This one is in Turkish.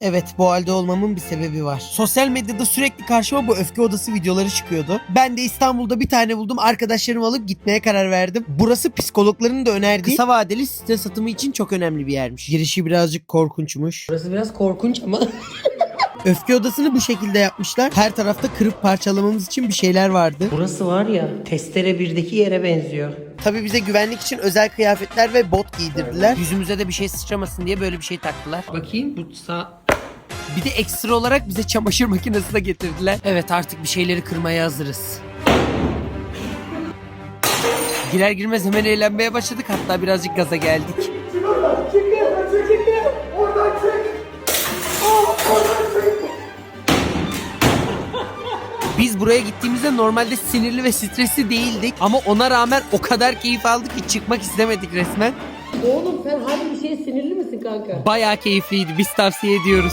Evet bu halde olmamın bir sebebi var. Sosyal medyada sürekli karşıma bu öfke odası videoları çıkıyordu. Ben de İstanbul'da bir tane buldum. Arkadaşlarımı alıp gitmeye karar verdim. Burası psikologların da önerdiği kısa vadeli stres atımı için çok önemli bir yermiş. Girişi birazcık korkunçmuş. Burası biraz korkunç ama. Öfke odasını bu şekilde yapmışlar. Her tarafta kırıp parçalamamız için bir şeyler vardı. Burası var ya testere 1'deki yere benziyor. Tabii bize güvenlik için özel kıyafetler ve bot giydirdiler. Yüzümüze de bir şey sıçramasın diye böyle bir şey taktılar. Bakayım bu sağ... Bir de ekstra olarak bize çamaşır makinesi de getirdiler. Evet artık bir şeyleri kırmaya hazırız. Girer girmez hemen eğlenmeye başladık hatta birazcık gaza geldik. Biz buraya gittiğimizde normalde sinirli ve stresli değildik ama ona rağmen o kadar keyif aldık ki çıkmak istemedik resmen. Oğlum sen harbi bir şeye sinirli misin kanka? Bayağı keyifliydi biz tavsiye ediyoruz.